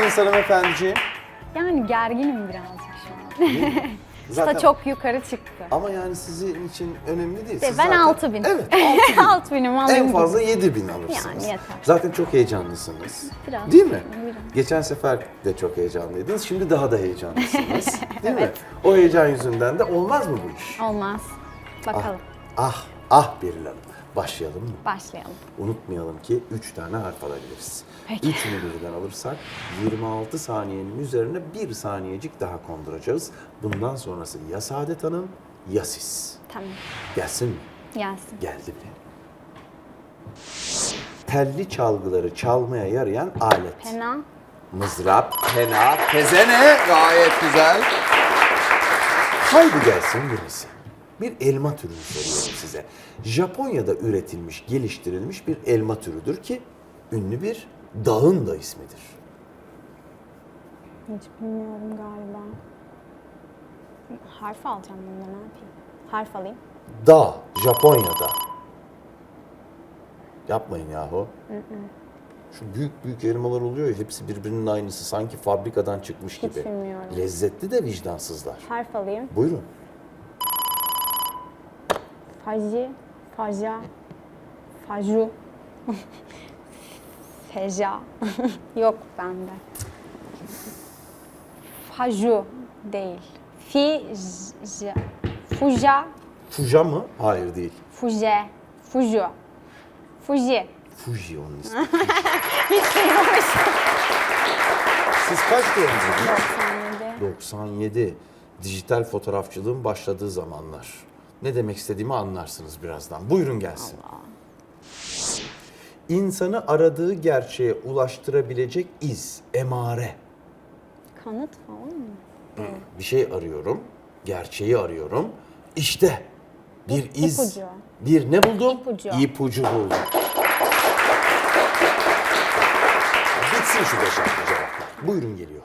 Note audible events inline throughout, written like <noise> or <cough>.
Nasılsınız hanımefendiciğim? Yani gerginim birazcık şu an. <laughs> Zaten çok yukarı çıktı. ama yani sizin için önemli değil. Siz ben zaten- 6000. Evet. <laughs> 6000'im alayım. En fazla 7000 alırsınız. Yani yeter. Zaten çok heyecanlısınız. Biraz. Değil mi? Biraz. Geçen sefer de çok heyecanlıydınız. Şimdi daha da heyecanlısınız. <laughs> Değil mi? O heyecan yüzünden de olmaz mı bu iş? Olmaz. Bakalım. Ah, ah Beril Hanım. Başlayalım mı? Başlayalım. Unutmayalım ki 3 tane harf alabiliriz. Peki. Üçünü birden alırsak 26 saniyenin üzerine bir saniyecik daha konduracağız. Bundan sonrası ya Saadet Hanım ya siz. Tamam. Gelsin mi? Gelsin. Geldi bile. Telli çalgıları çalmaya yarayan alet. Pena. Mızrap, pena, tezene gayet güzel. Haydi gelsin birisi. Bir elma türünü soruyorum size. Japonya'da üretilmiş, geliştirilmiş bir elma türüdür ki ünlü bir dağın da ismidir. Hiç bilmiyorum galiba. Harf alacağım bunda ne yapayım? Harf alayım. Dağ, Japonya'da. Yapmayın yahu. Şu büyük büyük elmalar oluyor ya hepsi birbirinin aynısı sanki fabrikadan çıkmış Hiç gibi. bilmiyorum. Lezzetli de vicdansızlar. Harf alayım. Buyurun. Faji, faja, faju, feja. <laughs> Yok bende. Faju değil. Fi, j, fuja, Fuja mı? Hayır değil. fuje, fuju, fuji. Fuji onun ismi. <laughs> Siz kaç doğumlusunuz? 97. 97. Dijital fotoğrafçılığın başladığı zamanlar. Ne demek istediğimi anlarsınız birazdan. Buyurun gelsin. İnsanı aradığı gerçeğe ulaştırabilecek iz, emare. Kanıt falan mı? Bir şey arıyorum, gerçeği arıyorum. İşte bir iz. İpucu. Bir ne buldum? İpucu. İpucu buldum. Bitsin şu beş harfli cevaplar. Buyurun geliyor.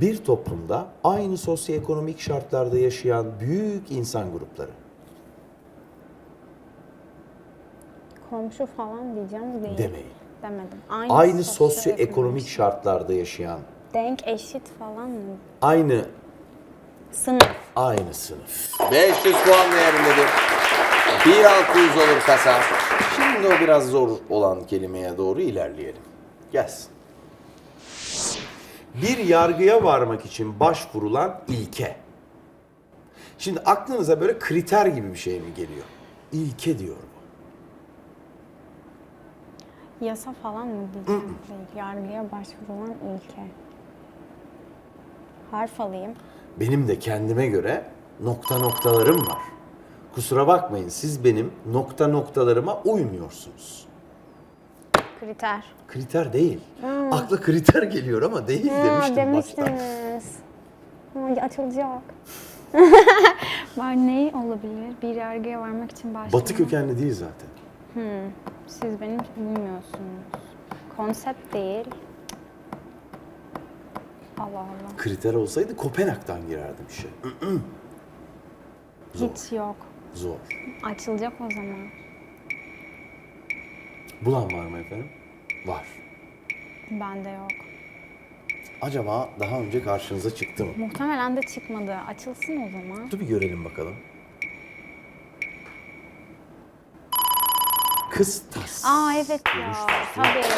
Bir toplumda aynı sosyoekonomik şartlarda yaşayan büyük insan grupları. Komşu falan diyeceğim değil. Demeyin. Demedim. Aynı, Aynı sosyoekonomik şartlarda yaşayan, Denk eşit falan mı? aynı Sınıf. aynı sınıf. 500 puan değerindedir. 1600 olur kasa. Şimdi o biraz zor olan kelimeye doğru ilerleyelim. Gelsin. Bir yargıya varmak için başvurulan ilke. Şimdi aklınıza böyle kriter gibi bir şey mi geliyor? İlke diyor bu. Yasa falan mı diyeceğim? Yargıya başvurulan ilke. Harf alayım. Benim de kendime göre nokta noktalarım var. Kusura bakmayın siz benim nokta noktalarıma uymuyorsunuz. Kriter. Kriter değil. Akla kriter geliyor ama değil Ha, demiştim başta. demiştiniz. Ay, açılacak. <laughs> ben ne olabilir? Bir yargıya varmak için başvurulan. Batı kökenli değil zaten. Siz beni bilmiyorsunuz. Konsept değil. Allah Allah. Kriter olsaydı Kopenhag'dan girerdim işe. Hiç yok. Zor. Açılacak o zaman. Bulan var mı efendim? Var. Bende yok. Acaba daha önce karşınıza çıktı mı? Muhtemelen de çıkmadı. Açılsın o zaman. Dur bir görelim bakalım. Kıstas. Aa evet ya. Tabii. değil mi?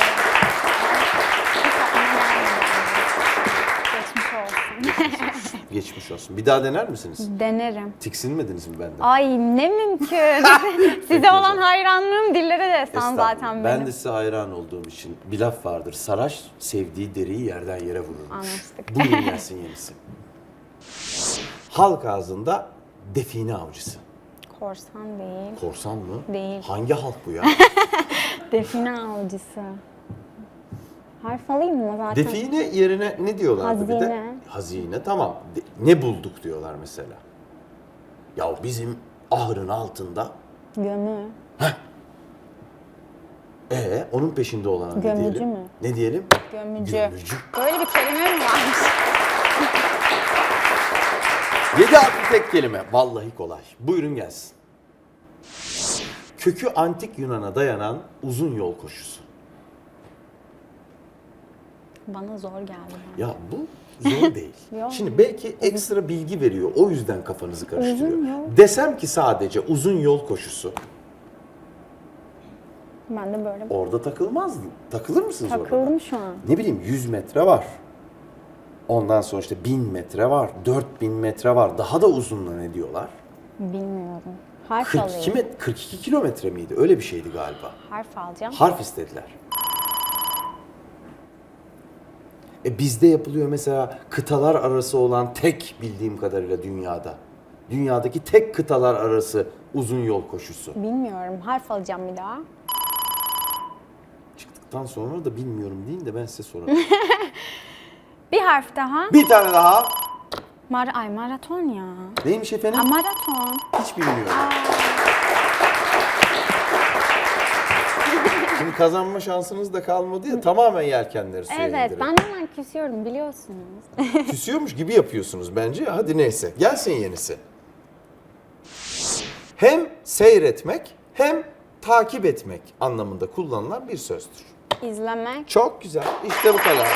Hiç aklıma gelmedi. Geçmiş olsun. <laughs> Geçmiş olsun. Bir daha dener misiniz? Denerim. Tiksinmediniz mi benden? Ay ne mümkün. <laughs> Size olan hayranlığım dillere destan Estağfurullah. zaten Ben benim. de size hayran olduğum için bir laf vardır. Saraç sevdiği deriyi yerden yere vururmuş. Anlaştık. Buyurun gelsin yenisi. Halk ağzında define avcısı. Korsan değil. Korsan mı? Değil. Hangi halk bu ya? <laughs> Define avcısı. Harf alayım mı zaten? define yerine ne diyorlardı bir de? Hazine. Hazine tamam. De- ne bulduk diyorlar mesela. Ya bizim ahırın altında Gömü. ee onun peşinde olan ne Gömücü diyelim? mü? Ne diyelim? Gömücü. Gömücü. Böyle bir kelime mi varmış? <laughs> Yedi harfli tek kelime. Vallahi kolay. Buyurun gelsin. Kökü antik Yunan'a dayanan uzun yol koşusu. Bana zor geldi. Ya bu zor <laughs> değil. Yok. Şimdi belki ekstra bilgi veriyor. O yüzden kafanızı karıştırıyor. Uzun yol. Desem ki sadece uzun yol koşusu. Ben de böyle Orada takılmazdı. Takılır mısınız orada? takıldım şu an. Ne bileyim 100 metre var. Ondan sonra işte 1000 metre var. 4000 metre var. Daha da uzunluğu ne diyorlar? Bilmiyorum. Harf 42, alayım. met 42 kilometre miydi? Öyle bir şeydi galiba. Harf alacağım. Harf istediler. E bizde yapılıyor mesela kıtalar arası olan tek bildiğim kadarıyla dünyada. Dünyadaki tek kıtalar arası uzun yol koşusu. Bilmiyorum. Harf alacağım bir daha. Çıktıktan sonra da bilmiyorum deyin de ben size sorarım. <laughs> Bir harf daha. bir tane daha. Mar ay maraton ya. Neymiş efendim? Aa, maraton. Hiç bilmiyorum. Şimdi kazanma şansınız da kalmadı ya tamamen yelkenleri suya Evet ben hemen küsüyorum biliyorsunuz. <laughs> Küsüyormuş gibi yapıyorsunuz bence. Hadi neyse. Gelsin yenisi. Hem seyretmek hem takip etmek anlamında kullanılan bir sözdür. İzlemek. Çok güzel. İşte bu kadar.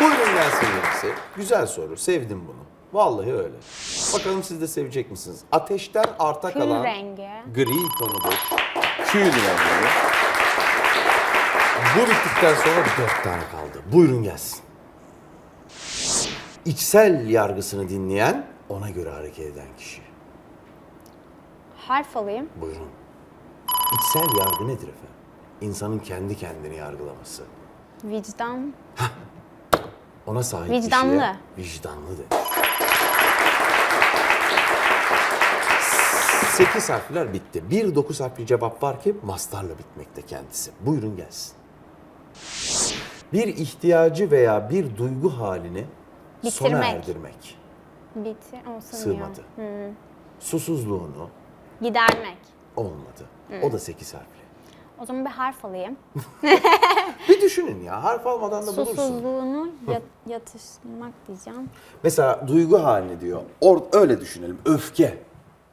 Buyurun gelsin yenisi. Güzel soru. Sevdim bunu. Vallahi öyle. Bakalım siz de sevecek misiniz? Ateşten arta Kül kalan rengi. gri tonudur. Kül rengi. Bu bittikten sonra dört tane kaldı. Buyurun gelsin. İçsel yargısını dinleyen, ona göre hareket eden kişi. Harf alayım. Buyurun. İçsel yargı nedir efendim? İnsanın kendi kendini yargılaması. Vicdan. Ona sahip Vicdanlı. kişiye vicdanlı denir. Sekiz harfler bitti. Bir dokuz harfli cevap var ki mastarla bitmekte kendisi. Buyurun gelsin. Bir ihtiyacı veya bir duygu halini sona Bitirmek. erdirmek. Biti. Olsun Sığmadı. Susuzluğunu Gidermek. olmadı. O da sekiz harfli. O zaman bir harf alayım. <laughs> Bir düşünün ya. Harf almadan da bulursun. Susuzluğunu yat- yatıştırmak diyeceğim. Mesela duygu halini diyor. Or öyle düşünelim. Öfke.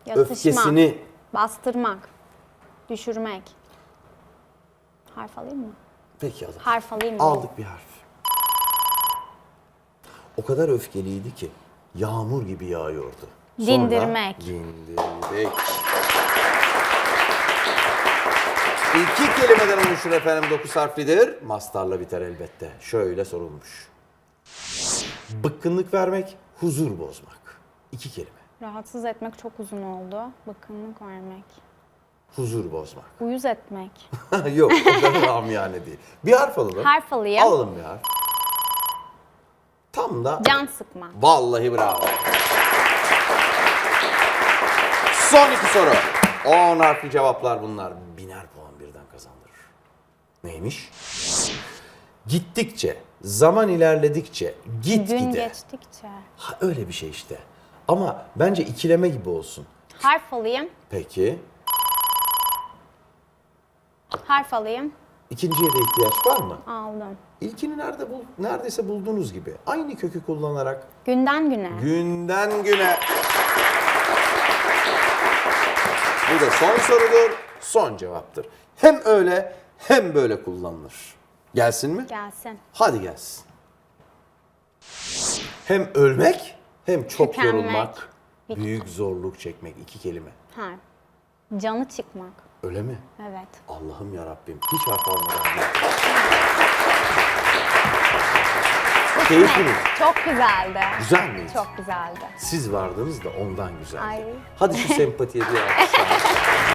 Yatışmak. Öfkesini Bastırmak. Düşürmek. Harf alayım mı? Peki alın. Harf alayım mı? Aldık bir harf. O kadar öfkeliydi ki yağmur gibi yağıyordu. Sonra Dindirmek. dindirdik. İki kelimeden oluşur efendim dokuz harflidir. Mastarla biter elbette. Şöyle sorulmuş. Bıkkınlık vermek, huzur bozmak. İki kelime. Rahatsız etmek çok uzun oldu. Bıkkınlık vermek. Huzur bozmak. Uyuz etmek. <laughs> Yok o kadar <laughs> amiyane değil. Bir harf alalım. Harf alayım. Alalım bir harf. Tam da Can sıkmak. Vallahi bravo. Son iki soru. 10 harfli cevaplar bunlar. Biner puan birden kazandırır. Neymiş? Gittikçe, zaman ilerledikçe, git Gün gide. geçtikçe. Ha, öyle bir şey işte. Ama bence ikileme gibi olsun. Harf alayım. Peki. Harf alayım. ikinciye de ihtiyaç var mı? Aldım. İlkini nerede bul neredeyse bulduğunuz gibi. Aynı kökü kullanarak Günden güne. Günden güne. Bu da son sorudur, son cevaptır. Hem öyle hem böyle kullanılır. Gelsin mi? Gelsin. Hadi gelsin. Hem ölmek hem çok Tükenmek. yorulmak, büyük zorluk çekmek iki kelime. Harf. Canı çıkmak. Öyle mi? Evet. Allah'ım ya Rabbim hiç harf almadan. Keyifli? Çok güzeldi. Güzel miydi? Çok güzeldi. Siz vardınız da ondan güzeldi. Ay. Hadi şu sempatiye bir alkış. <laughs>